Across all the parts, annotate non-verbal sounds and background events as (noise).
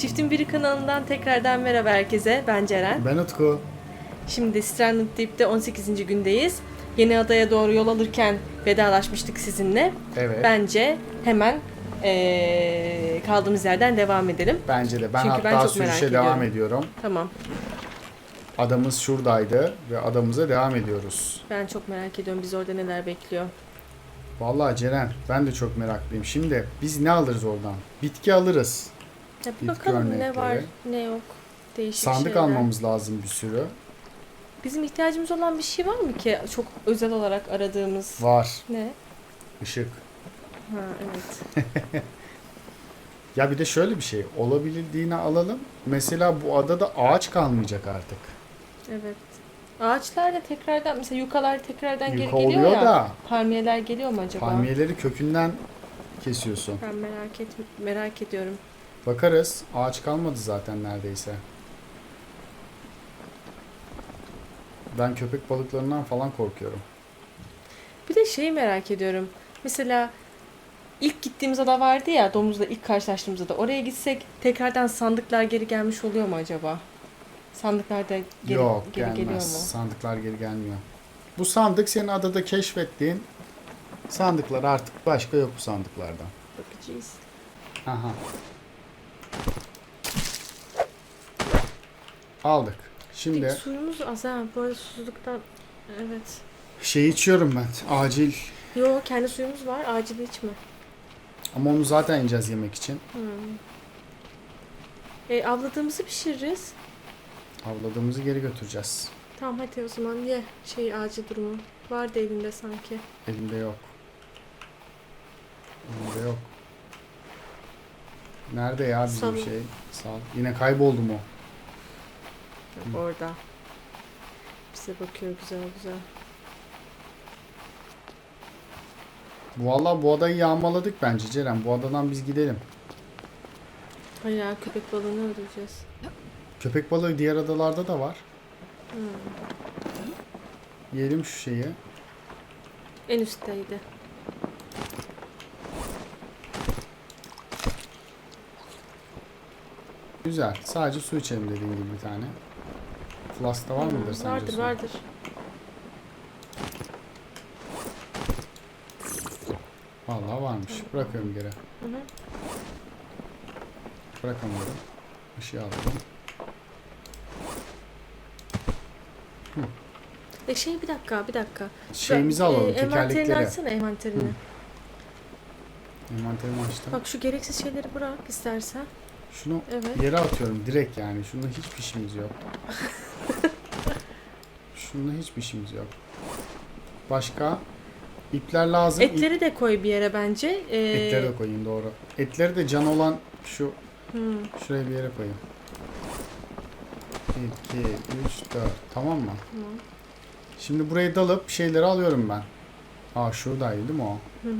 Çiftin Biri kanalından tekrardan merhaba herkese. Ben Ceren. Ben Utku. Şimdi Stranded Deep'te 18. gündeyiz. Yeni adaya doğru yol alırken vedalaşmıştık sizinle. Evet. Bence hemen eee, kaldığımız yerden devam edelim. Bence de. Ben Çünkü ben hatta çok merak sürüşe devam ediyorum. ediyorum. Tamam. Adamız şuradaydı ve adamıza devam ediyoruz. Ben çok merak ediyorum biz orada neler bekliyor. Vallahi Ceren ben de çok meraklıyım. Şimdi biz ne alırız oradan? Bitki alırız. Ya bir Bitki bakalım ne var örnekleri. ne yok. Değişik Sandık şeyler. almamız lazım bir sürü. Bizim ihtiyacımız olan bir şey var mı ki çok özel olarak aradığımız? Var. Ne? Işık. Ha evet. (laughs) Ya bir de şöyle bir şey. Olabildiğini alalım. Mesela bu adada ağaç kalmayacak artık. Evet. Ağaçlar da tekrardan mesela yukalar tekrardan geri Yuka geliyor oluyor ya. da Palmiyeler geliyor mu acaba? palmiyeleri kökünden kesiyorsun. Ben merak et merak ediyorum. Bakarız. Ağaç kalmadı zaten neredeyse. Ben köpek balıklarından falan korkuyorum. Bir de şeyi merak ediyorum. Mesela ilk gittiğimiz ada vardı ya domuzla ilk karşılaştığımızda da oraya gitsek tekrardan sandıklar geri gelmiş oluyor mu acaba? Sandıklar da geri, Yok geri gelmez. geliyor mu? Sandıklar geri gelmiyor. Bu sandık senin adada keşfettiğin sandıklar artık başka yok bu sandıklardan. Bakacağız. Aha. Aldık. Şimdi Peki, suyumuz az ha. Bu arada susuzluktan evet. şey içiyorum ben. Acil. Yo kendi suyumuz var. Acil içme. Ama onu zaten yiyeceğiz yemek için. Hmm. E, avladığımızı pişiririz. Avladığımızı geri götüreceğiz. Tamam hadi o zaman ye şey acil durumu. Vardı elinde sanki. Elimde yok. Elimde yok. Nerede ya bizim Sal. şey? Sağ. Yine kayboldu mu? Yok, orada. Bize bakıyor güzel güzel. Vallahi bu adayı yağmaladık bence Ceren. Bu adadan biz gidelim. Hayır ya köpek balığını öldüreceğiz. Köpek balığı diğer adalarda da var. Hmm. Yiyelim şu şeyi. En üstteydi. Güzel. Sadece su içelim dediğin gibi bir tane. Flask'ta var mıdır Hmm, sence Vardır su? vardır. Vallahi varmış. Bırakıyorum geri. Hı hı. Bırakamıyorum. Işığı alalım. E şey bir dakika bir dakika. Şeyimizi Ben- alalım. e, Envanterini tekerlekleri. açsana envanterini. Envanterimi açtım. Bak şu gereksiz şeyleri bırak istersen. Şunu Evet. yere atıyorum direkt yani. Şunda hiçbir işimiz yok. (laughs) Şunda hiçbir işimiz yok. Başka? İpler lazım. İp- Etleri de koy bir yere bence. Ee, Etleri de koyayım doğru. Etleri de can olan şu hmm, şuraya bir yere koyayım. 2, 3, 4. Tamam mı? tamam. Şimdi buraya dalıp şeyleri alıyorum ben. Aa şuradaydı değil mi o? Hı hı,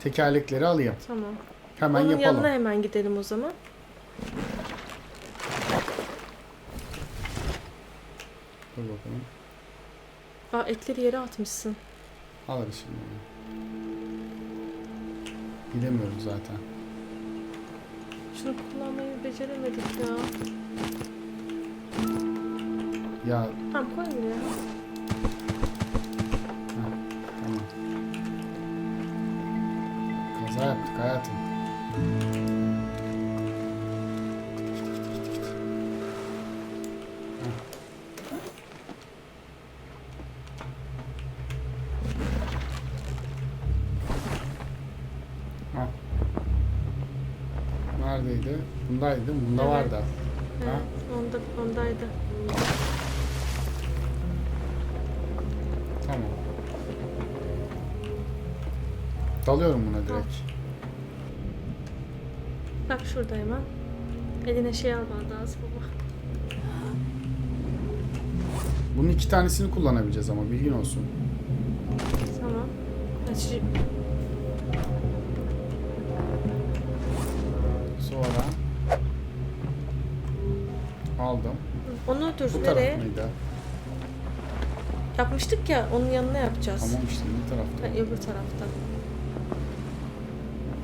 Tekerlekleri alayım. tamam. Hemen Onun yapalım. yanına hemen gidelim o zaman. Dur bakalım. Aa etleri yere atmışsın. Alırız şimdi. onu. Bilemiyorum zaten. Şunu kullanmayı beceremedik ya. Ya Tamam koy buraya. Kaza yaptık hayatım. Ha. Neredeydi? Bundaydı değil mi? Bunda Evet. vardı. Evet, onda, ondaydı. Tamam. Dalıyorum buna direkt. Bak şurada hemen. Eline şey alman lazım baba. Bunun iki tanesini kullanabileceğiz ama bilgin olsun. Tamam. Aç. Sonra aldım. Onu dur Bu taraf nereye? mıydı? Yapmıştık ya onun yanına yapacağız. Tamam işte bu tarafta. Ha, öbür tarafta.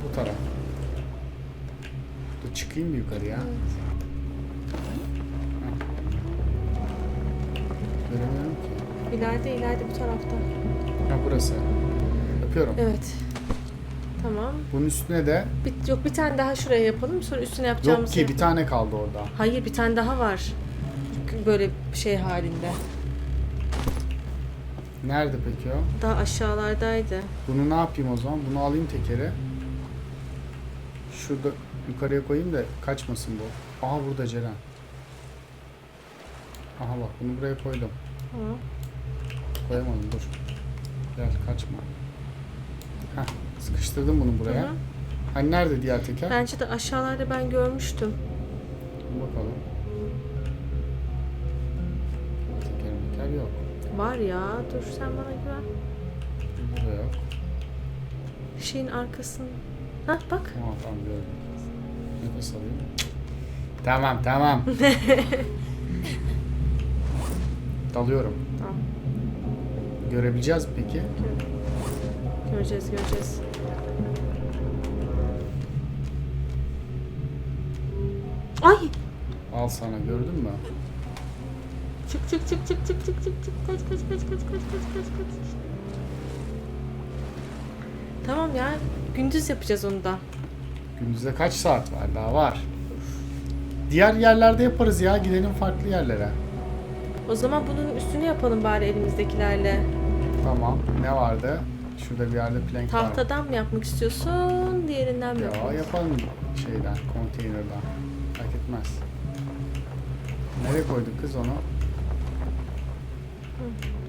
Bu taraf. Dur çıkayım bir yukarıya. Evet. Göremiyorum ki. İleride ileride bu tarafta. Ha burası. Yapıyorum. Evet. Tamam. Bunun üstüne de Bir, yok bir tane daha şuraya yapalım. Sonra üstüne yok yapacağımız ki bir tane kaldı orada. Hayır bir tane daha var. Böyle şey halinde. Nerede peki o? Daha aşağılardaydı. Bunu ne yapayım o zaman? Bunu alayım tekeri. Şurada yukarıya koyayım da kaçmasın bu. Aha burada Ceren. Aha bak bunu buraya koydum. Tamam. Koyamadım dur. Gel kaçma. Heh, sıkıştırdım bunu buraya. Hı hı. Hani nerede diğer teker? Bence de aşağılarda ben görmüştüm. Bakalım. Teker teker yok. Var ya. Dur sen bana güven. Burada yok. Şeyin arkasında. Hah bak. Tamam tamam gördüm. Nefes alayım. Tamam tamam. (laughs) Dalıyorum. Tamam. Görebileceğiz mi peki? Göreceğiz göreceğiz. Ay! Al sana gördün mü? Çık çık çık çık çık çık çık çık kaç kaç kaç kaç kaç kaç kaç kaç Tamam ya gündüz yapacağız onu da. Gündüzde kaç saat var? Daha var. Diğer yerlerde yaparız ya. Gidelim farklı yerlere. O zaman bunun üstünü yapalım bari elimizdekilerle. Tamam. Ne vardı? Şurada bir yerde plank var. Tahtadan mı yapmak istiyorsun, diğerinden mi? Ya yapalım? yapalım şeyden, konteynerden. Fark etmez. Nereye koyduk kız onu? Heh.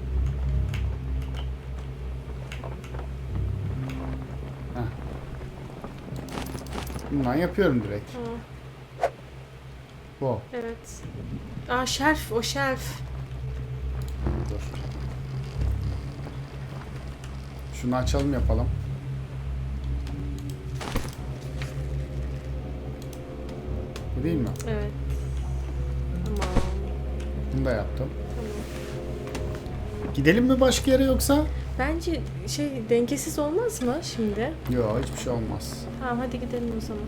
Bundan yapıyorum direkt. Tamam, Bu. evet. Aa şerf, o şerf. Dur. Şunu açalım yapalım. Bu değil mi? Evet. Tamam. Bunu da yaptım. Tamam. Gidelim mi başka yere yoksa? Bence şey dengesiz olmaz mı şimdi? Yok hiçbir şey olmaz. Tamam hadi gidelim o zaman.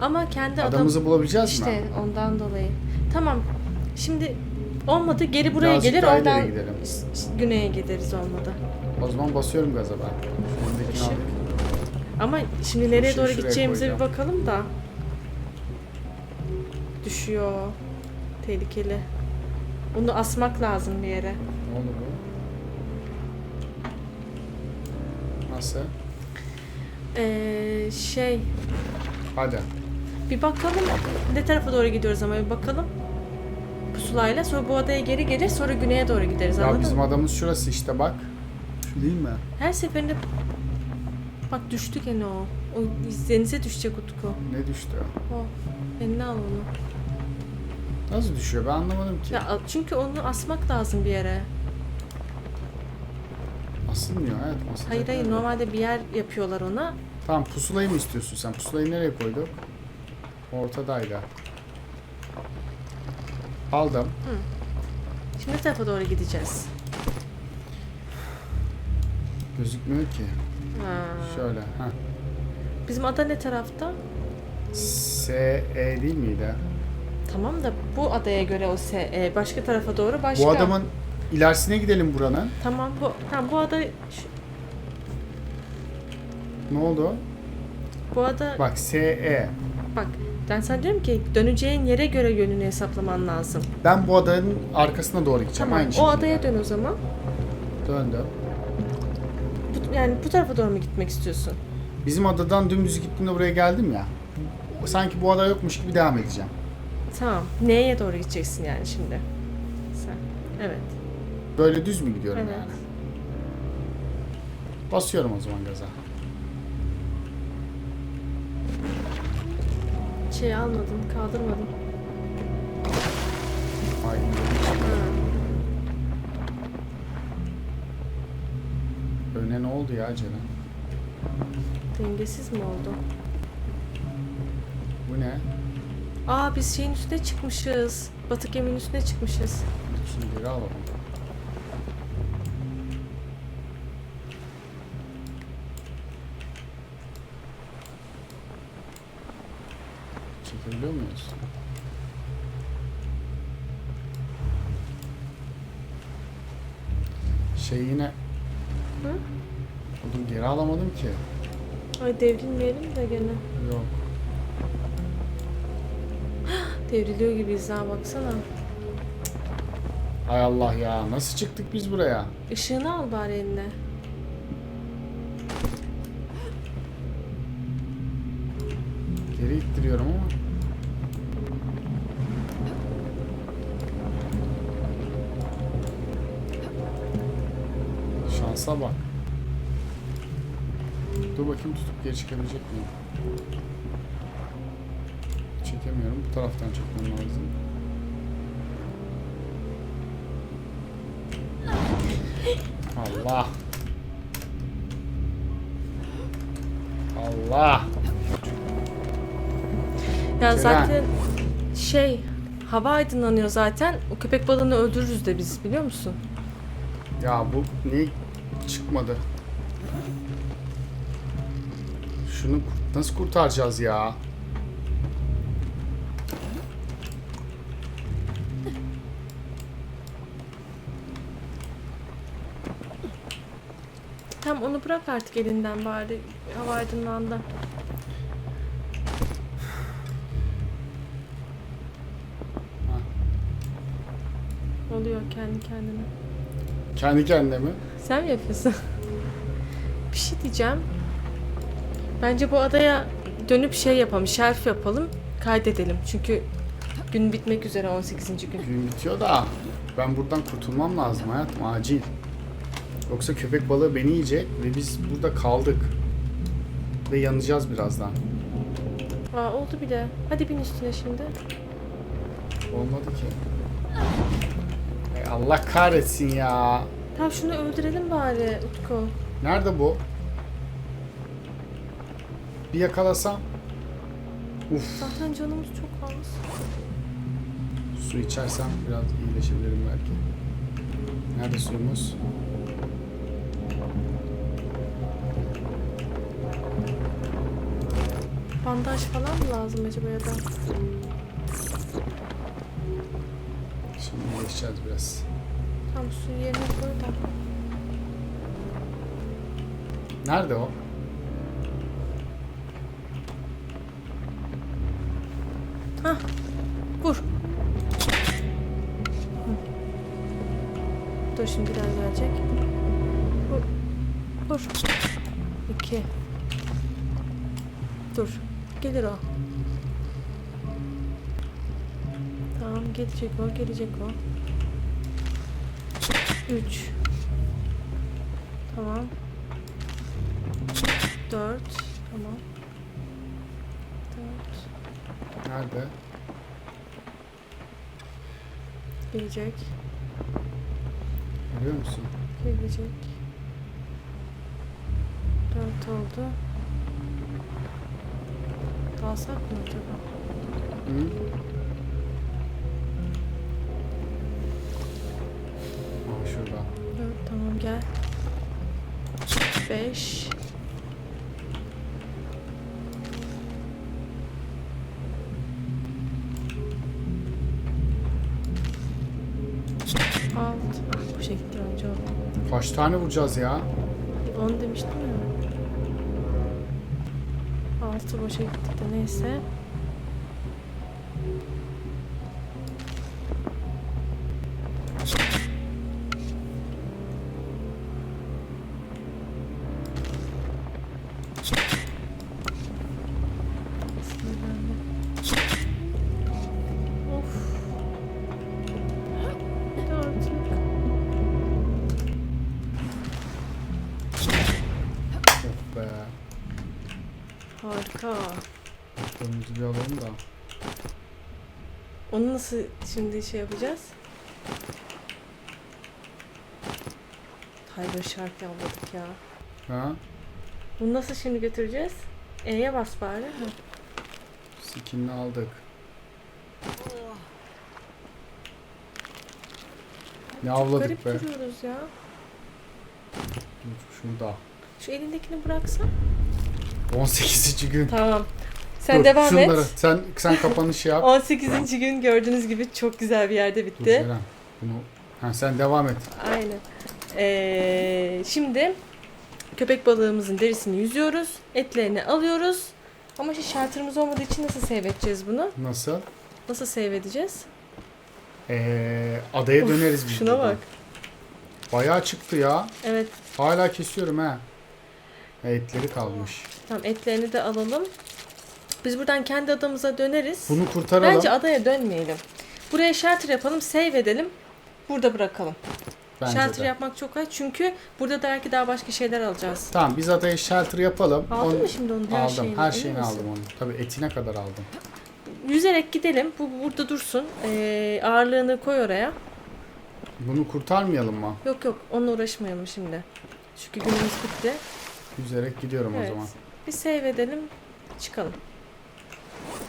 Ama kendi adam... Adamımızı bulabileceğiz İşte mi? ondan dolayı. Tamam. Şimdi olmadı geri buraya Birazcık gelir daha oradan ileri gidelim. s- s- güneye gideriz olmadı. O zaman basıyorum gaza ben. Öndekini Şey-. Ama şimdi nereye Şey doğru şuraya gideceğimize bir koyacağım. bakalım da. Düşüyor. Tehlikeli. Onu asmak lazım bir yere. Ne oldu bu? Nasıl? Ee, şey Hadi. bir bakalım ne tarafa doğru gidiyoruz ama bir bakalım. Pusulayla sonra bu adaya geri gelir sonra güneye doğru gideriz Ya anladın bizim mı? adamız şurası işte bak. Şu değil mi? Her seferinde bak düştü gene o. O denize düşecek Utku. Ne düştü? O. Eline al onu. Nasıl düşüyor ben anlamadım ki. Ya çünkü onu asmak lazım bir yere. Asılmıyor evet. asılacak Hayır hayır normalde bir yer yapıyorlar ona. Tamam pusulayı mı istiyorsun sen? Pusulayı nereye koyduk? Ortadaydı. Aldım. Şimdi ne tarafa doğru gideceğiz? Gözükmüyor ki. Ha. Şöyle. Heh. Bizim ada ne tarafta? S E değil miydi? Tamam da bu adaya göre o se e, başka tarafa doğru başka. Bu adamın ilerisine gidelim buranın. Tamam bu tamam bu ada şu- Ne oldu? bu ada Bak S E. bak ben sana diyorum ki döneceğin yere göre yönünü hesaplaman lazım. Ben bu adanın arkasına doğru gideceğim. Tamam Aynı o şekilde. adaya dön o zaman. Döndüm. Bu, yani bu tarafa doğru mu gitmek istiyorsun? Bizim adadan dümdüz gittiğimde buraya geldim ya. Sanki bu ada yokmuş gibi devam edeceğim. Tamam. Neye doğru gideceksin yani şimdi? Sen. Evet. Böyle düz mü gidiyorum Evet. yani? Basıyorum o zaman gaza. Şey almadım, kaldırmadım. Ay, öne ne oldu ya Ceren? Dengesiz mi oldu? Bu ne? Aa biz şeyin üstüne çıkmışız. Batık geminin üstüne çıkmışız. Şimdi alalım. Muyuz? Şey yine... Hı? Oğlum geri alamadım ki. Ay devrilmeyelim de gene. Yok. (gasps) Devriliyor gibiyiz ha baksana. Hay Allah ya. Nasıl çıktık biz buraya? Işığını al bari eline. Geri ittiriyorum ama. Şansa bak. Dur bakayım tutup geri çıkabilecek miyim? Çekemiyorum. Bu taraftan çekmem lazım. Allah. Allah. Ya Ceren. zaten şey hava aydınlanıyor zaten. O köpek balığını öldürürüz de biz biliyor musun? Ya bu niye çıkmadı? Şunu nasıl kurtaracağız ya? Tam onu bırak artık elinden bari. Hava aydınlandı. Oluyor kendi kendine. Kendi kendine mi? Sen mi yapıyorsun? (laughs) bir şey diyeceğim. Bence bu adaya dönüp şey yapalım, şerf yapalım, kaydedelim. Çünkü gün bitmek üzere 18. gün. Gün bitiyor da ben buradan kurtulmam lazım hayatım acil. Yoksa köpek balığı beni yiyecek ve biz burada kaldık. Ve yanacağız birazdan. Aa oldu bile. Hadi bin üstüne şimdi. Olmadı ki. Ey Allah kahretsin ya. Tamam şunu öldürelim bari Utku. Nerede bu? Bir yakalasam. Uf. Zaten canımız çok az. Su içersem biraz iyileşebilirim belki. Nerede suyumuz? Bandaj falan mı lazım acaba ya da? Şimdi iyileşeceğiz biraz. Tam suyu yerine koy da. Nerede o? Hah. Vur. Dur şimdi biraz gelecek. Vur. Vur. İki. Dur. Gelir o. Tamam gelecek o, gelecek o. Üç. Tamam. Dört. Tamam. Dört. Nerede? Gelecek. Görüyor musun? Gelecek. Dört oldu. Dalsak mı acaba? Hı? Şurada. Dört tamam gel. Beş. Altı. Ah boşa gitti önce. Kaç tane vuracağız ya? Onu demiştim ya. Altı boşa gitti de neyse. Be. Harika. Önümüzü bir alalım da. Onu nasıl şimdi şey yapacağız? Tiger Shark yolladık ya. Ha? Bunu nasıl şimdi götüreceğiz? E'ye bas bari. Hı. Skinini aldık. Ne avladık Garip be? duruyoruz ya. Şunu da. Şu elindekini bıraksan. 18. gün. Tamam. Sen Dur, devam şunları, et. Sen sen kapanışı yap. (laughs) 18. gün gördüğünüz gibi çok güzel bir yerde Dur bitti. Ceren, Bunu ha, sen devam et. Aynen. Ee, şimdi köpek balığımızın derisini yüzüyoruz. Etlerini alıyoruz. Ama işte şartımız olmadığı için nasıl save edeceğiz bunu? Nasıl? Nasıl save edeceğiz? Ee, adaya döneriz biz Şuna buradan. bak. Bayağı çıktı ya. Evet. Hala kesiyorum ha. Etleri kalmış. Tamam etlerini de alalım. Biz buradan kendi adamıza döneriz. Bunu kurtaralım. Bence adaya dönmeyelim. Buraya shelter yapalım, save edelim. Burada bırakalım. Bence shelter de. yapmak çok kolay çünkü burada da belki daha başka şeyler alacağız. Tamam biz adaya shelter yapalım. Aldın Onu- mı şimdi onun her aldım. şeyini? Her şeyini aldım onu. Tabii etine kadar aldım. Yüzerek gidelim. Bu burada dursun. Ee, ağırlığını koy oraya. Bunu kurtarmayalım mı? Yok yok onunla uğraşmayalım şimdi. Çünkü günümüz bitti. Yüzerek gidiyorum Evet. o zaman. Bir save edelim. Çıkalım.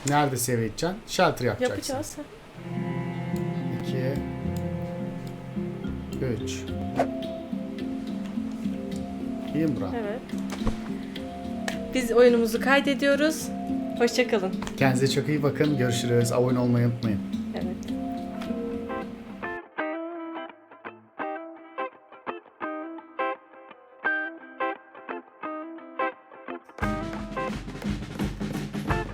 Nerede save edeceksin? Shelter yapacaksın. Yapacağız. 2 3 İyi mi Burak? Evet. Biz oyunumuzu kaydediyoruz. Hoşçakalın. Kendinize çok iyi bakın. Görüşürüz. Abone olmayı unutmayın. Evet.